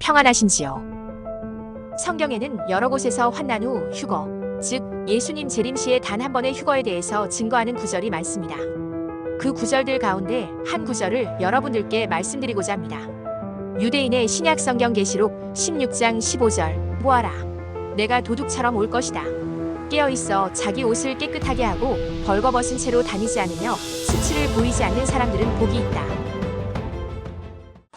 평안하신지요? 성경에는 여러 곳에서 환난 후 휴거, 즉 예수님 재림 시의 단한 번의 휴거에 대해서 증거하는 구절이 많습니다. 그 구절들 가운데 한 구절을 여러분들께 말씀드리고자 합니다. 유대인의 신약 성경 계시록 16장 15절 보아라 내가 도둑처럼 올 것이다. 깨어 있어 자기 옷을 깨끗하게 하고 벌거벗은 채로 다니지 않으며 수치를 보이지 않는 사람들은 복이 있다.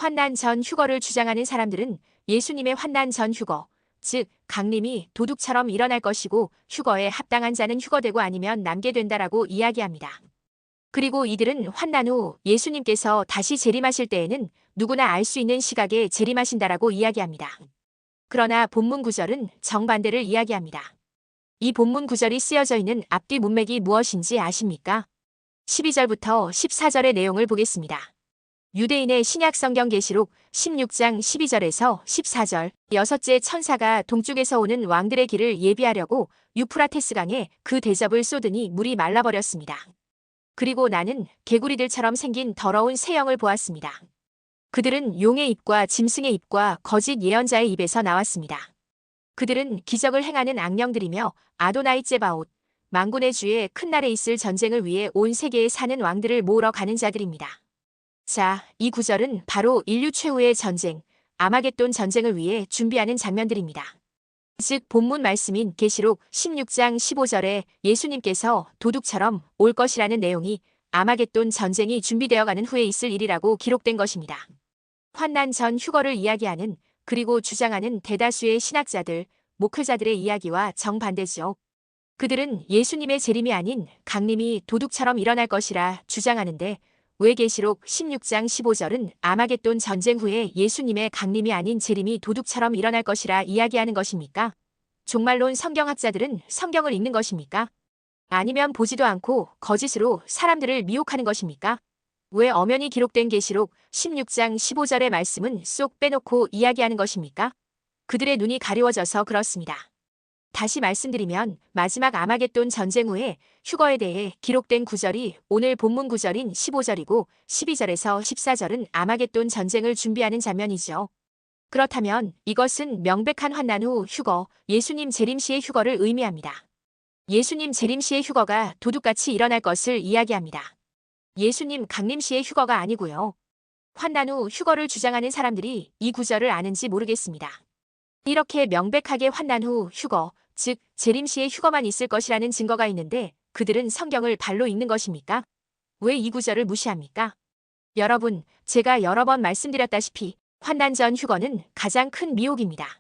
환난 전 휴거를 주장하는 사람들은 예수님의 환난 전 휴거, 즉 강림이 도둑처럼 일어날 것이고 휴거에 합당한 자는 휴거되고 아니면 남게 된다라고 이야기합니다. 그리고 이들은 환난 후 예수님께서 다시 재림하실 때에는 누구나 알 수 있는 시각에 재림하신다라고 이야기합니다. 그러나 본문 구절은 정반대를 이야기합니다. 이 본문 구절이 쓰여져 있는 앞뒤 문맥이 무엇인지 아십니까? 12절부터 14절의 내용을 보겠습니다. 유대인의 신약 성경 계시록 16장 12절에서 14절 여섯째 천사가 동쪽에서 오는 왕들의 길을 예비하려고 유프라테스 강에 그 대접을 쏟으니 물이 말라버렸습니다. 그리고 나는 개구리들처럼 생긴 더러운 새 영을 보았습니다. 그들은 용의 입과 짐승의 입과 거짓 예언자의 입에서 나왔습니다. 그들은 기적을 행하는 악령들이며 아도나이 제바옷, 망군의 주의 큰 날에 있을 전쟁을 위해 온 세계에 사는 왕들을 모으러 가는 자들입니다. 자, 이 구절은 바로 인류 최후의 전쟁, 아마겟돈 전쟁을 위해 준비하는 장면들입니다. 즉 본문 말씀인 계시록 16장 15절에 예수님께서 도둑처럼 올 것이라는 내용이 아마겟돈 전쟁이 준비되어 가는 후에 있을 일이라고 기록된 것입니다. 환난 전 휴거를 이야기하는 그리고 주장하는 대다수의 신학자들, 목회자들의 이야기와 정반대죠. 그들은 예수님의 재림이 아닌 강림이 도둑처럼 일어날 것이라 주장하는데 왜 계시록 16장 15절은 아마겟돈 전쟁 후에 예수님의 강림이 아닌 재림이 도둑처럼 일어날 것이라 이야기하는 것입니까? 종말론 성경학자들은 성경을 읽는 것입니까? 아니면 보지도 않고 거짓으로 사람들을 미혹하는 것입니까? 왜 엄연히 기록된 계시록 16장 15절의 말씀은 쏙 빼놓고 이야기하는 것입니까? 그들의 눈이 가려워져서 그렇습니다. 다시 말씀드리면 마지막 아마겟돈 전쟁 후에 휴거에 대해 기록된 구절이 오늘 본문 구절인 15절이고 12절에서 14절은 아마겟돈 전쟁을 준비하는 장면이죠. 그렇다면 이것은 명백한 환난 후 휴거, 예수님 재림 시의 휴거를 의미합니다. 예수님 재림 시의 휴거가 도둑같이 일어날 것을 이야기합니다. 예수님 강림 시의 휴거가 아니고요. 환난 후 휴거를 주장하는 사람들이 이 구절을 아는지 모르겠습니다. 이렇게 명백하게 환난 후 휴거, 즉 재림 시에 휴거만 있을 것이라는 증거가 있는데 그들은 성경을 발로 읽는 것입니까? 왜 이 구절을 무시합니까? 여러분, 제가 여러 번 말씀드렸다시피 환난 전 휴거는 가장 큰 미혹입니다.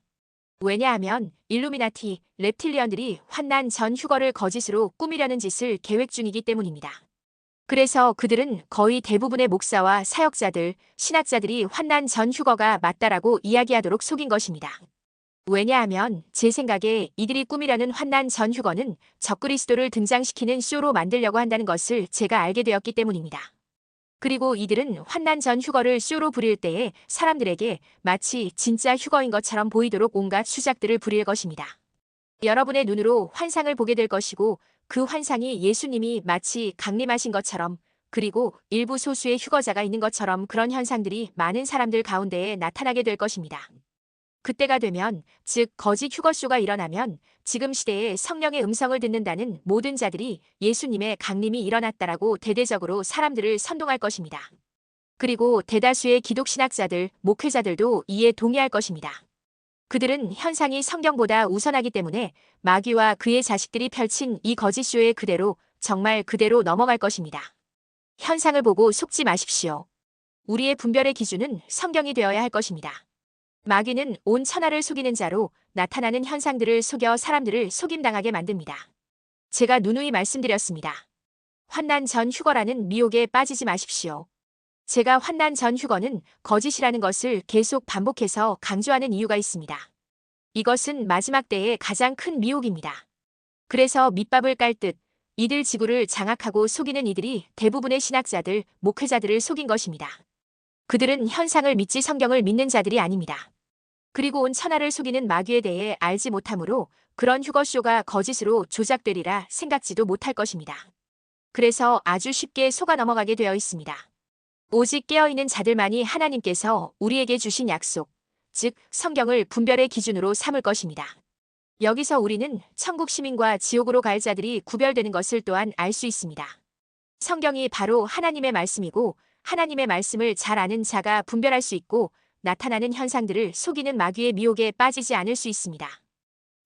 왜냐하면 일루미나티, reptil리언들이 환난 전 휴거를 거짓으로 꾸미려는 짓을 계획 중이기 때문입니다. 그래서 그들은 거의 대부분의 목사와 사역자들, 신학자들이 환난 전 휴거가 맞다라고 이야기하도록 속인 것입니다. 왜냐하면 제 생각에 이들이 꾸미려는 환난 전 휴거는 적그리스도를 등장시키는 쇼로 만들려고 한다는 것을 제가 알게 되었기 때문입니다. 그리고 이들은 환난 전 휴거를 쇼로 부릴 때에 사람들에게 마치 진짜 휴거인 것처럼 보이도록 온갖 수작들을 부릴 것입니다. 여러분의 눈으로 환상을 보게 될 것이고 그 환상이 예수님이 마치 강림하신 것처럼 그리고 일부 소수의 휴거자가 있는 것처럼 그런 현상들이 많은 사람들 가운데에 나타나게 될 것입니다. 그때가 되면, 즉, 거짓 휴거쇼가 일어나면 지금 시대에 성령의 음성을 듣는다는 모든 자들이 예수님의 강림이 일어났다라고 대대적으로 사람들을 선동할 것입니다. 그리고 대다수의 기독신학자들, 목회자들도 이에 동의할 것입니다. 그들은 현상이 성경보다 우선하기 때문에 마귀와 그의 자식들이 펼친 이 거짓쇼에 그대로, 정말 그대로 넘어갈 것입니다. 현상을 보고 속지 마십시오. 우리의 분별의 기준은 성경이 되어야 할 것입니다. 마귀는 온 천하를 속이는 자로 나타나는 현상들을 속여 사람들을 속임당하게 만듭니다. 제가 누누이 말씀드렸습니다. 환난 전 휴거라는 미혹에 빠지지 마십시오. 제가 환난 전 휴거는 거짓이라는 것을 계속 반복해서 강조하는 이유가 있습니다. 이것은 마지막 때의 가장 큰 미혹입니다. 그래서 밑밥을 깔 듯 이들 지구를 장악하고 속이는 이들이 대부분의 신학자들, 목회자들을 속인 것입니다. 그들은 현상을 믿지 성경을 믿는 자들이 아닙니다. 그리고 온 천하를 속이는 마귀에 대해 알지 못하므로 그런 휴거쇼가 거짓으로 조작되리라 생각지도 못할 것입니다. 그래서 아주 쉽게 속아 넘어가게 되어 있습니다. 오직 깨어있는 자들만이 하나님께서 우리에게 주신 약속, 즉 성경을 분별의 기준으로 삼을 것입니다. 여기서 우리는 천국 시민과 지옥으로 갈 자들이 구별되는 것을 또한 알 수 있습니다. 성경이 바로 하나님의 말씀이고 하나님의 말씀을 잘 아는 자가 분별할 수 있고 나타나는 현상들을 속이는 마귀의 미혹에 빠지지 않을 수 있습니다.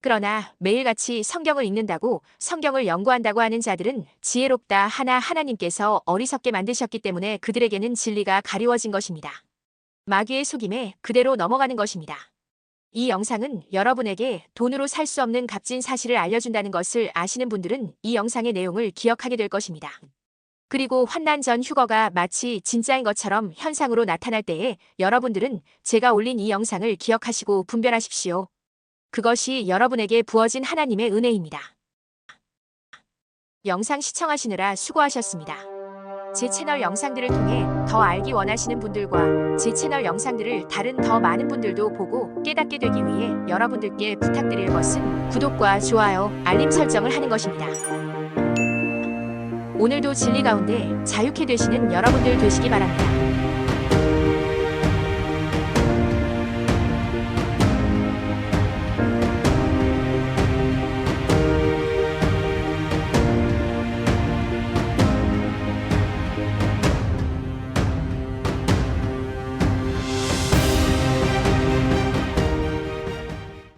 그러나 매일같이 성경을 읽는다고 성경을 연구한다고 하는 자들은 지혜롭다 하나 하나님께서 어리석게 만드셨기 때문에 그들에게는 진리가 가리워진 것입니다. 마귀의 속임에 그대로 넘어가는 것입니다. 이 영상은 여러분에게 돈으로 살 수 없는 값진 사실을 알려준다는 것을 아시는 분들은 이 영상의 내용을 기억하게 될 것입니다. 그리고 환난 전 휴거가 마치 진짜인 것처럼 현상으로 나타날 때에 여러분들은 제가 올린 이 영상을 기억하시고 분별하십시오. 그것이 여러분에게 부어진 하나님의 은혜입니다. 영상 시청하시느라 수고하셨습니다. 제 채널 영상들을 통해 더 알기 원하시는 분들과 제 채널 영상들을 다른 더 많은 분들도 보고 깨닫게 되기 위해 여러분들께 부탁드릴 것은 구독과 좋아요, 알림 설정을 하는 것입니다. 오늘도 진리 가운데 자유케 되시는 여러분들 되시기 바랍니다.